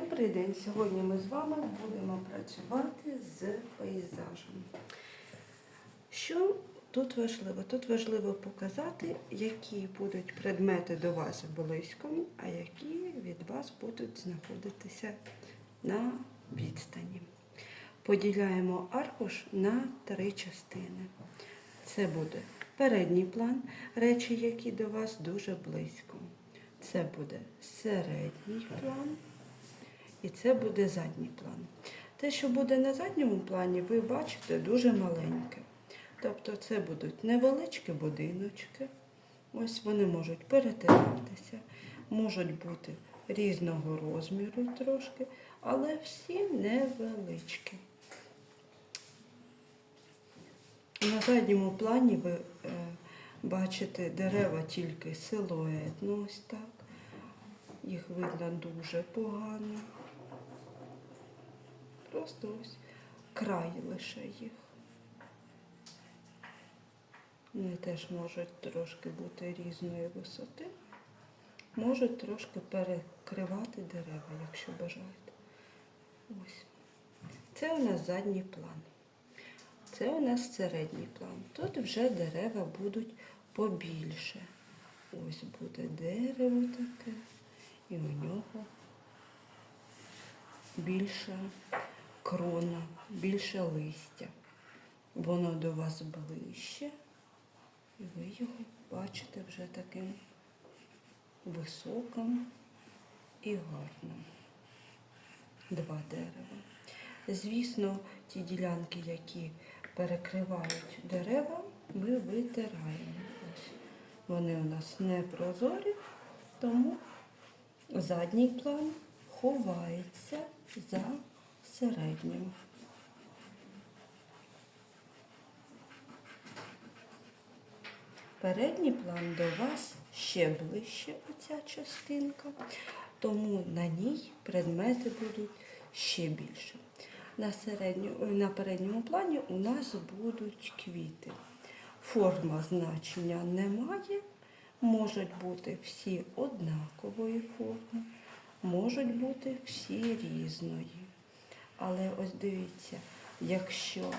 Добрий день! Сьогодні ми з вами будемо працювати з пейзажем. Що тут важливо? Тут важливо показати, які будуть предмети до вас близько, а які від вас будуть знаходитися на відстані. Поділяємо аркуш на три частини. Це буде передній план, речі, які до вас дуже близько. Це буде середній план. І це буде задній план. Те, що буде на задньому плані, ви бачите дуже маленьке. Тобто це будуть невеличкі будиночки. Ось вони можуть перетинатися, можуть бути різного розміру трошки, але всі невеличкі. На задньому плані ви е, бачите дерева тільки силуетно, ось так. Їх видно дуже погано. Просто ось край лише їх. Вони теж можуть трошки бути різної висоти. Можуть трошки перекривати дерева, якщо бажаєте. Ось. Це у нас задній план. Це у нас середній план. Тут вже дерева будуть побільше. Ось буде дерево таке, і у нього більша крона, більше листя. Воно до вас ближче, і ви його бачите вже таким високим і гарним. Два дерева. Звісно, ті ділянки, які перекривають дерева, ми витираємо. Вони у нас не прозорі, тому задній план ховається за середнім. Передній план до вас ще ближче оця частинка, тому на ній предмети будуть ще більше. На, середню, на передньому плані у нас будуть квіти. Форма значення немає, можуть бути всі однакової форми, можуть бути всі різної. Але ось дивіться, якщо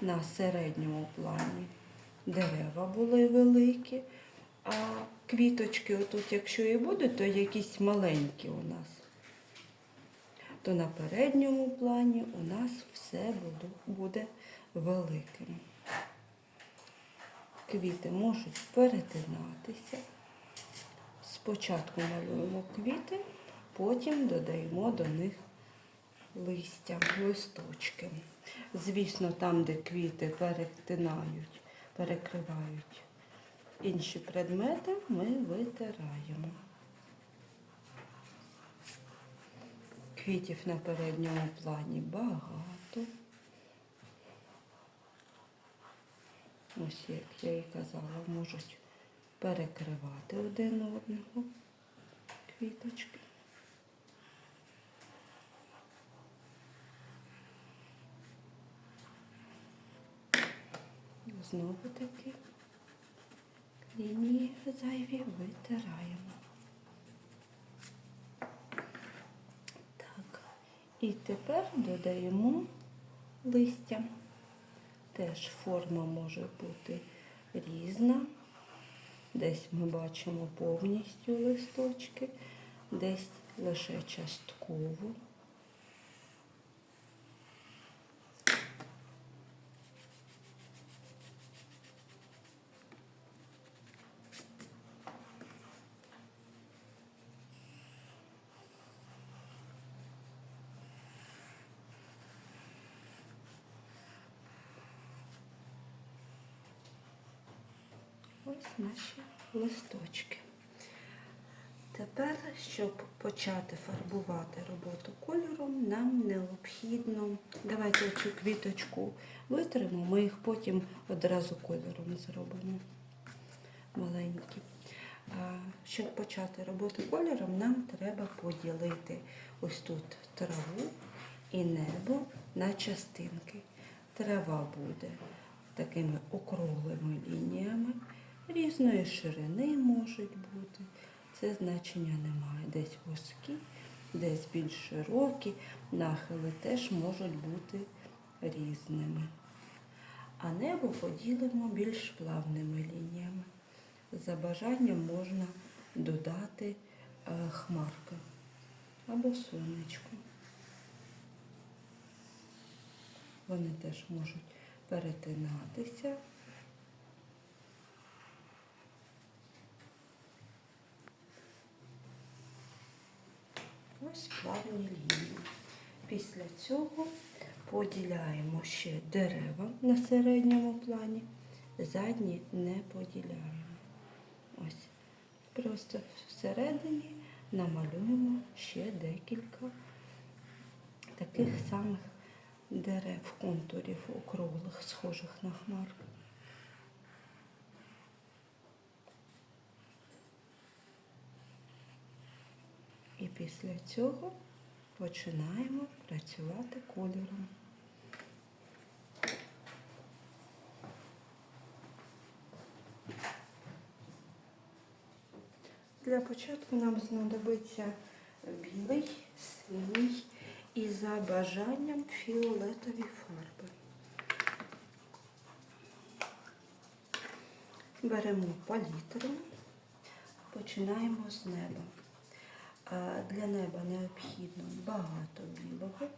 на середньому плані дерева були великі, а квіточки, отут, якщо і будуть, то якісь маленькі у нас, то на передньому плані у нас все буде, великим. Квіти можуть перетинатися. Спочатку малюємо квіти, потім додаємо до них листя, листочки. Звісно, там, де квіти перетинають, перекривають інші предмети, ми витираємо. Квітів на передньому плані багато. Ось, як я і казала, можуть перекривати один одного квіточки. Знову таки лінії зайві витираємо. Так, і тепер додаємо листя. Теж форма може бути різна. Десь ми бачимо повністю листочки, десь лише частково. Ось наші листочки. Тепер, щоб почати фарбувати роботу кольором, нам необхідно, давайте цю квіточку витримо, ми їх потім одразу кольором зробимо маленькі. Щоб почати роботу кольором, нам треба поділити ось тут траву і небо на частинки. Трава буде такими округлими лініями, різної ширини можуть бути. Це значення немає. Десь вузькі, десь більш широкі, нахили теж можуть бути різними. А небо поділимо більш плавними лініями. За бажанням можна додати е, хмарки або сонечко. Вони теж можуть перетинатися. Ось плавні лінії. Після цього поділяємо ще дерева на середньому плані, задні не поділяємо. Ось. Просто всередині намалюємо ще декілька таких самих дерев, контурів округлих, схожих на хмарку. І після цього починаємо працювати кольором. Для початку нам знадобиться білий, синій і за бажанням фіолетові фарби. Беремо палітру, починаємо з неба. Для неба необхідно багато білого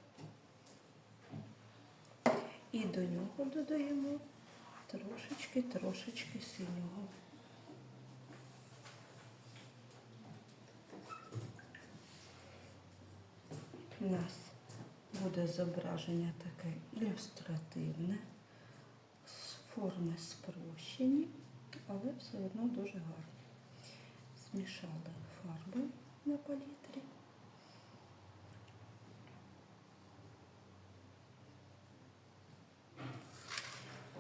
і до нього додаємо трошечки-трошечки синього. У нас буде зображення таке ілюстративне, форми спрощені, але все одно дуже гарне. Змішали фарби на палітрі.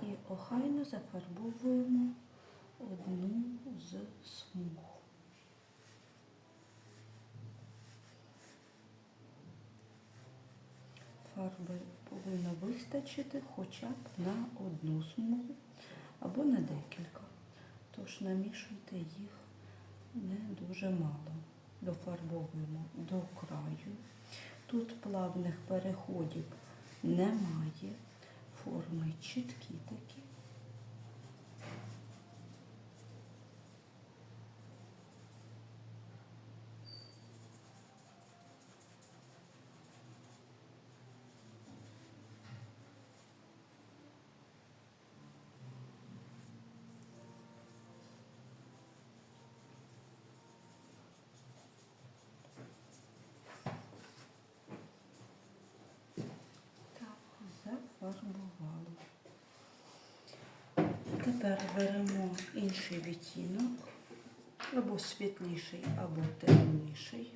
І охайно зафарбовуємо одну з смуг. Фарби повинно вистачити хоча б на одну смугу або на декілька. Тож намішуйте їх не дуже мало. Дофарбовуємо до краю. Тут плавних переходів немає. Форми чіткі такі. Так, зафарбували. Тепер беремо інший відтінок, або світліший, або темніший.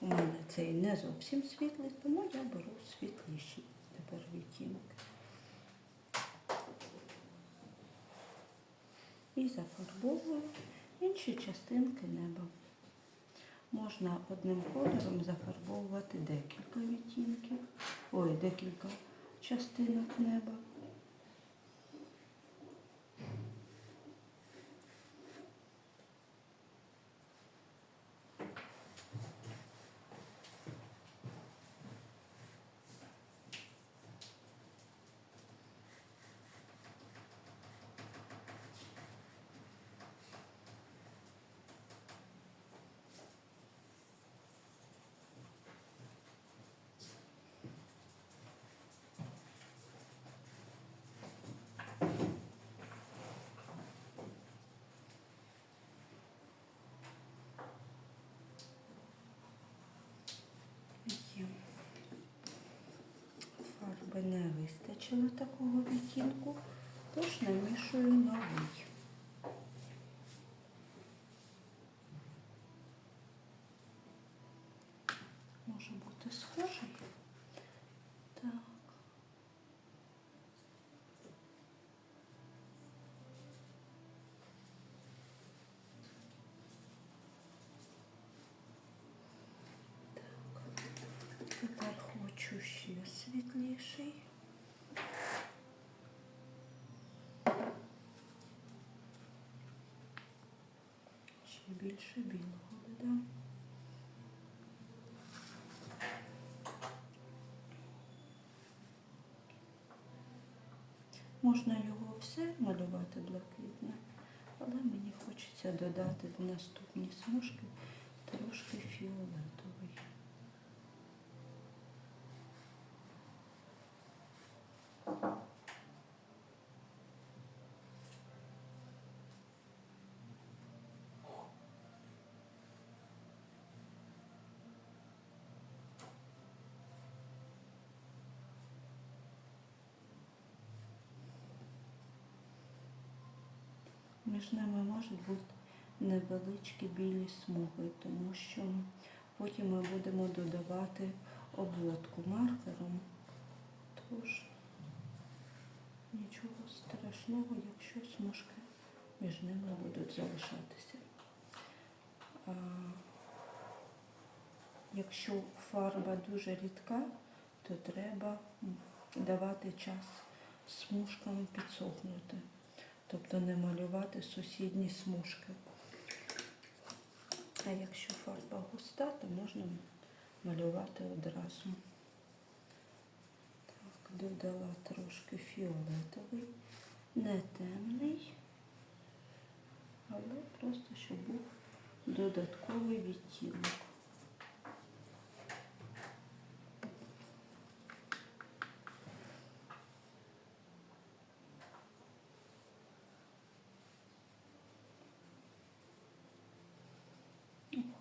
У мене цей не зовсім світлий, тому я беру світліший тепер відтінок. І зафарбовую інші частинки неба. Можна одним кольором зафарбовувати декілька відтінків, ой, декілька частинок неба. Є. Фарби не вистачило такого відтінку, тож намішую новий. світліший. Ще більше білого додам. Можна його все малювати блакитне, але мені хочеться додати в наступні смужки трошки фіолету. Між ними можуть бути невеличкі білі смуги, тому що потім ми будемо додавати обводку маркером. Тож нічого страшного, якщо смужки між ними будуть залишатися. А, якщо фарба дуже рідка, то треба давати час смужкам підсохнути тобто не малювати сусідні смужки. А якщо фарба густа, то можна малювати одразу. Так, додала трошки фіолетовий, не темний, але просто щоб був додатковий відтінок.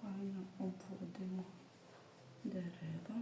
Охайно обводимо дерева.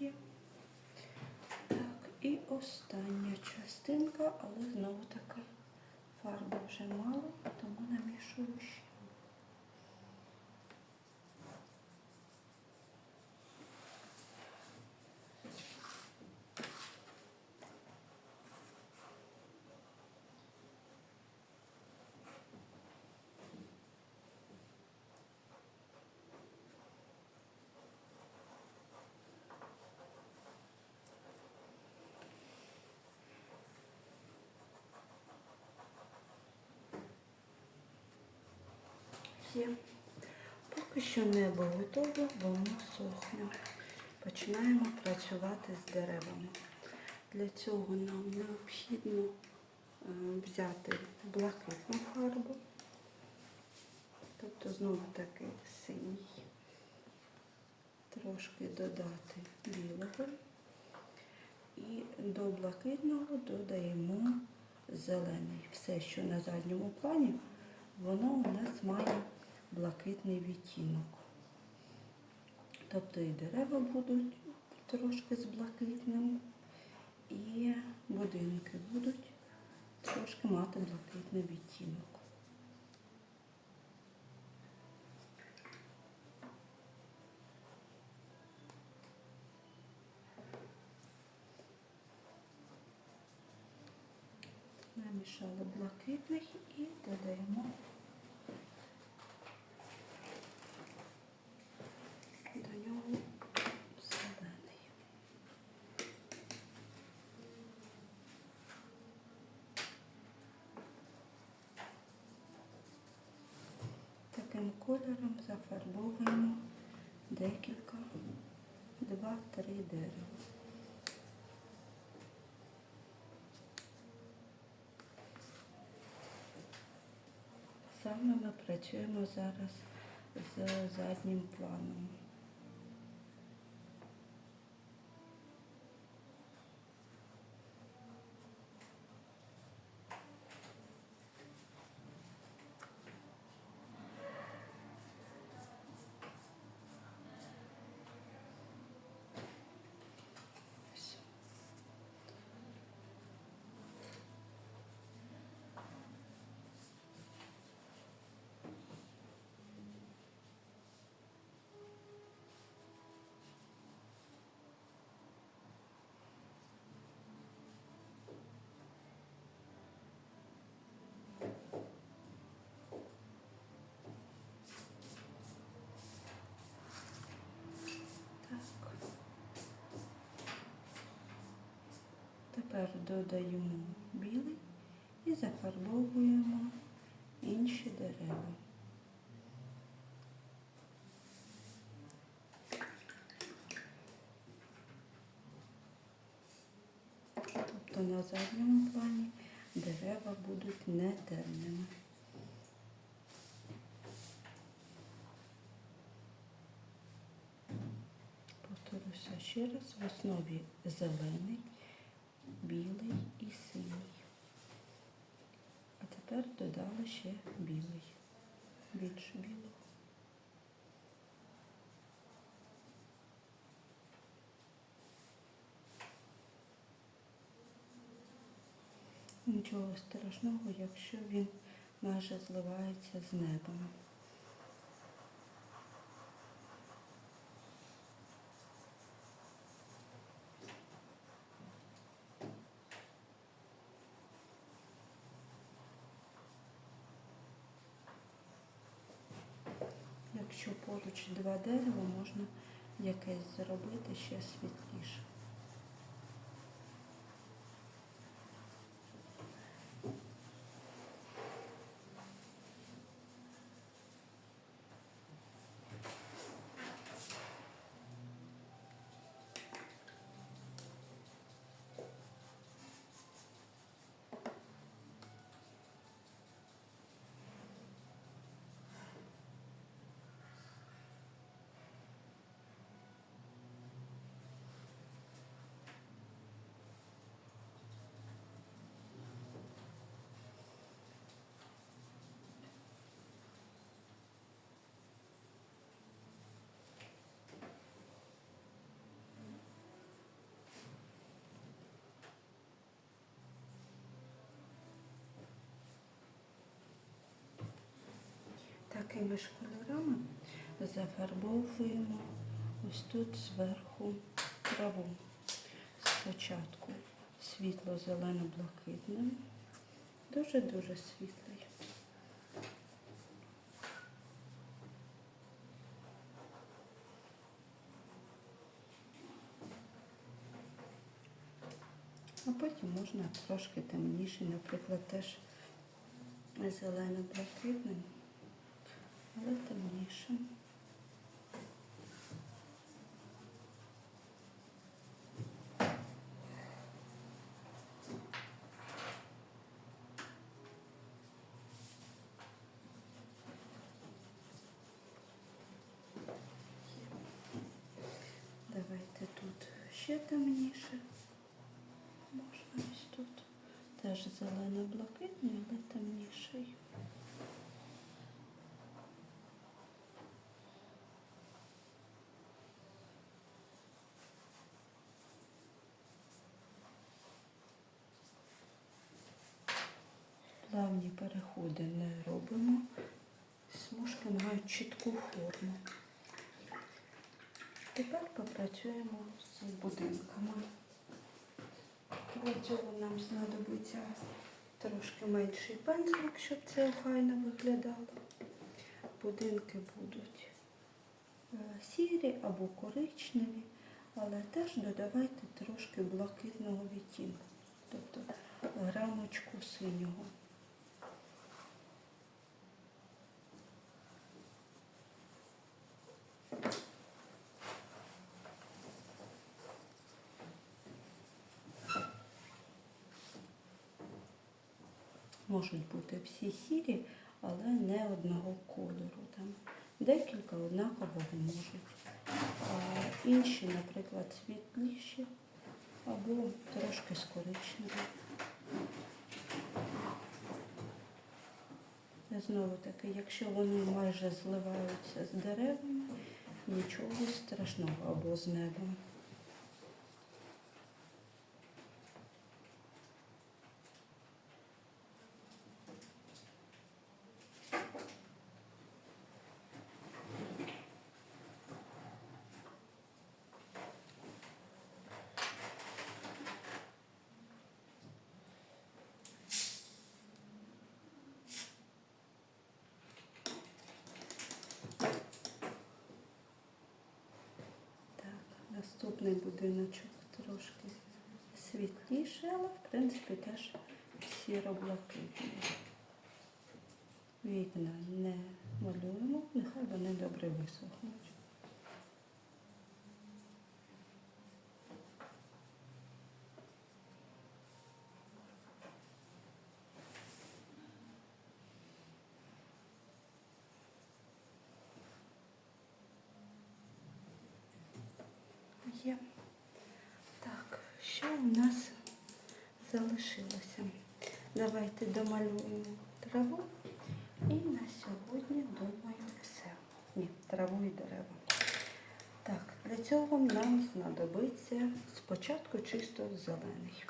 Є. Так, і остання частинка, але знову таки фарби вже мало, тому намішую ще. Все. Поки що небо готове, воно сохне. Починаємо працювати з деревами. Для цього нам необхідно е, взяти блакитну фарбу, тобто знову таки синій, трошки додати білого і до блакитного додаємо зелений. Все, що на задньому плані, воно у нас має блакитний відтінок. Тобто і дерева будуть трошки з блакитним, і будинки будуть трошки мати блакитний відтінок. Намішали блакитний і додаємо до нього зелений. Таким кольором зафарбовуємо декілька, два-три дерева. Саме ми працюємо зараз з заднім планом. Ось. Тепер додаємо білий і зафарбовуємо інші дерева. Тобто на задньому плані дерева будуть не темними. Повторюся ще раз, в основі зелений, білий і синій. А тепер додали ще білий, більше білого. Нічого страшного, якщо він майже зливається з небом. Якщо поруч два дерева, можна якесь зробити ще світліше. Такими ж кольорами зафарбовуємо ось тут зверху траву. Спочатку світло-зелено-блакитним, дуже-дуже світлий. А потім можна трошки темніший, наприклад, теж зелено-блакитним але темніше. Давайте тут ще темніше. Можна ось тут. Теж зелено-блакитний, але темніший. Плавні переходи не робимо. Смужки мають чітку форму. Тепер попрацюємо з будинками. Для цього нам знадобиться трошки менший пензлик, щоб це охайно виглядало. Будинки будуть е, сірі або коричневі, але теж додавайте трошки блакитного відтінку, тобто грамочку синього. Можуть бути всі сірі, але не одного кольору. Там декілька однакового можуть. А інші, наприклад, світліші або трошки з. Знову таки, якщо вони майже зливаються з деревами, нічого страшного або з небом. Так, наступний будиночок трошки світліший. світліший, але в принципі теж сіро-блакитний. Вікна не малюємо, нехай вони добре висохнуть. Так, що у нас залишилося? Давайте домалюємо траву. І на сьогодні, думаю, все. Ні, траву і дерева. Так, для цього нам знадобиться спочатку чисто зелений.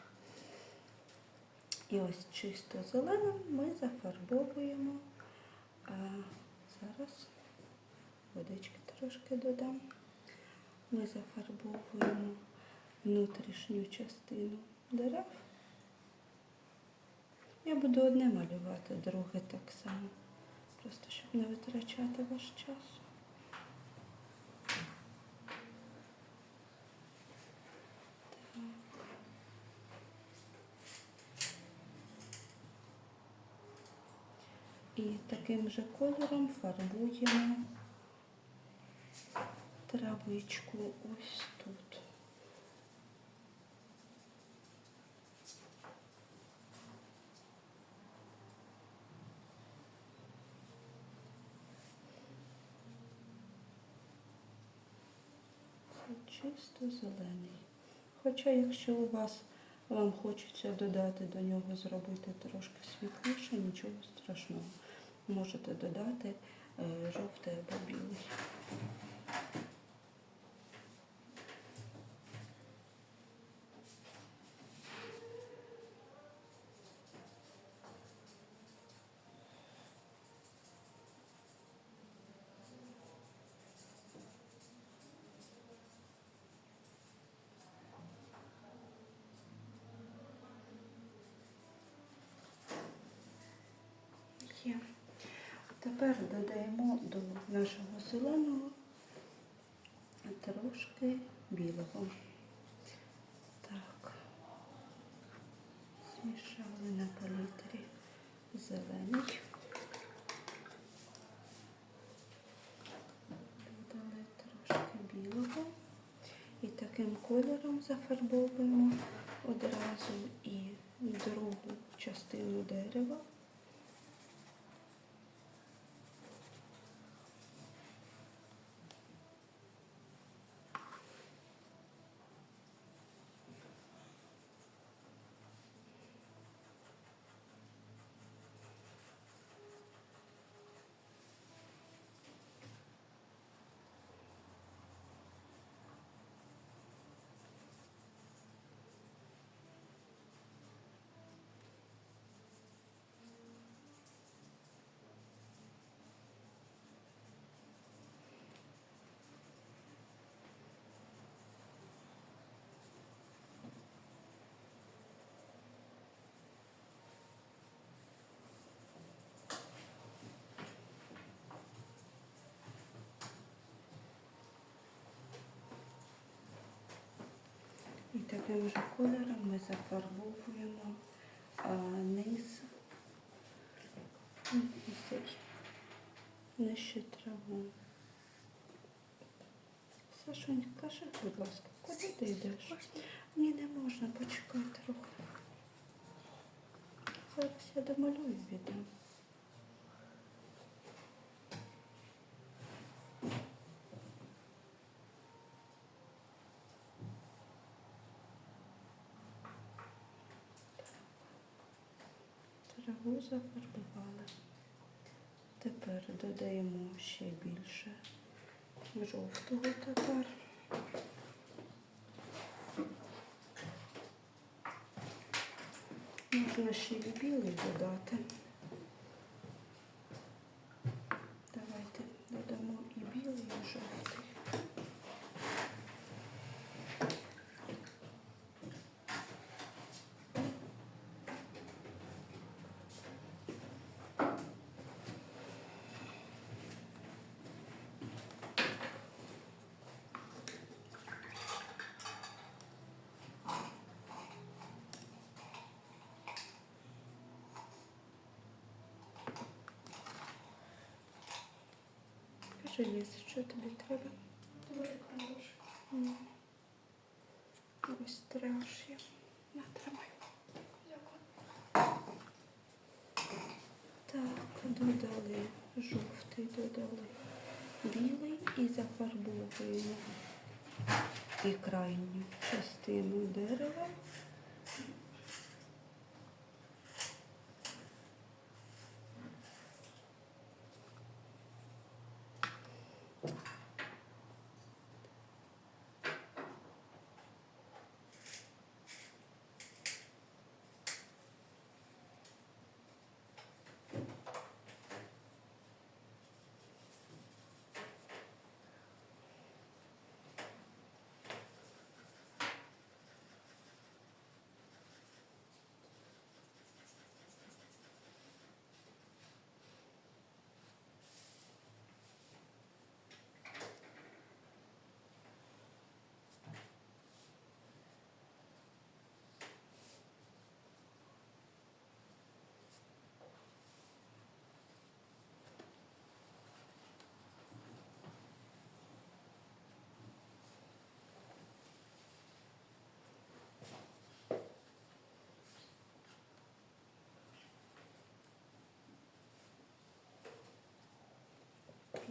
І ось чисто зеленим ми зафарбовуємо. А, зараз водички трошки додам. Ми зафарбовуємо внутрішню частину дерев. Я буду одне малювати, друге так само. Просто щоб не витрачати ваш час. І таким же кольором фарбуємо травичку ось тут. Чисто зелений. Хоча, якщо у вас вам хочеться додати до нього, зробити трошки світліше, нічого страшного. Можете додати е, жовтий або білий. Є. Тепер додаємо до нашого зеленого трошки білого. Так. Змішали на палітрі зелений. Додали трошки білого. І таким кольором зафарбовуємо одразу і другу частину дерева. Таким же кольором ми зафарбовуємо низ нижче траву. Сашонь, кажи, будь ласка, куди ти йдеш? Ні, не можна, почекай трохи. Зараз я домалюю і віддам. Траву зафарбували. Тепер додаємо ще більше жовтого тепер. Можна ще й білий додати. Вже є. Що тобі треба? М. Ось треш є. На, тримай. Так, додали жовтий, додали білий і зафарбовуємо і крайню частину дерева.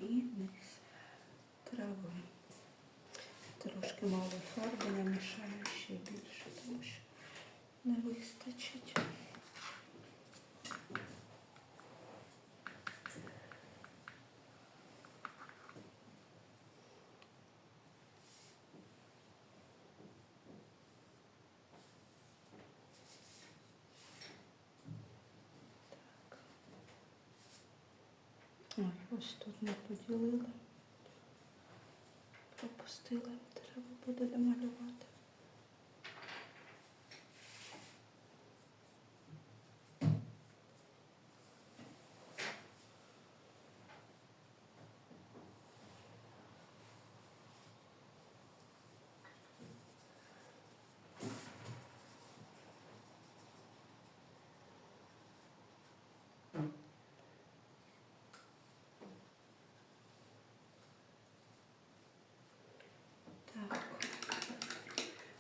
І низ трави. Трошки мало фарби, намішаю ще більше, тому що не вистачить. Ось тут ми поділили. Пропустили, треба буде домалювати.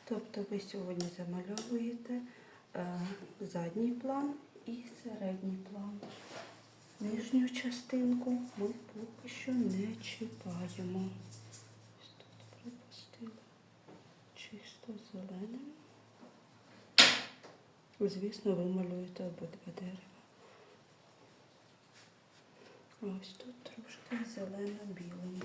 Так. Тобто ви сьогодні замальовуєте е, задній план і середній план. Нижню частинку ми поки що не чіпаємо. Ось тут припустила чисто зеленим. Звісно, ви малюєте обидва дерева. Ось тут трошки зелено-білим.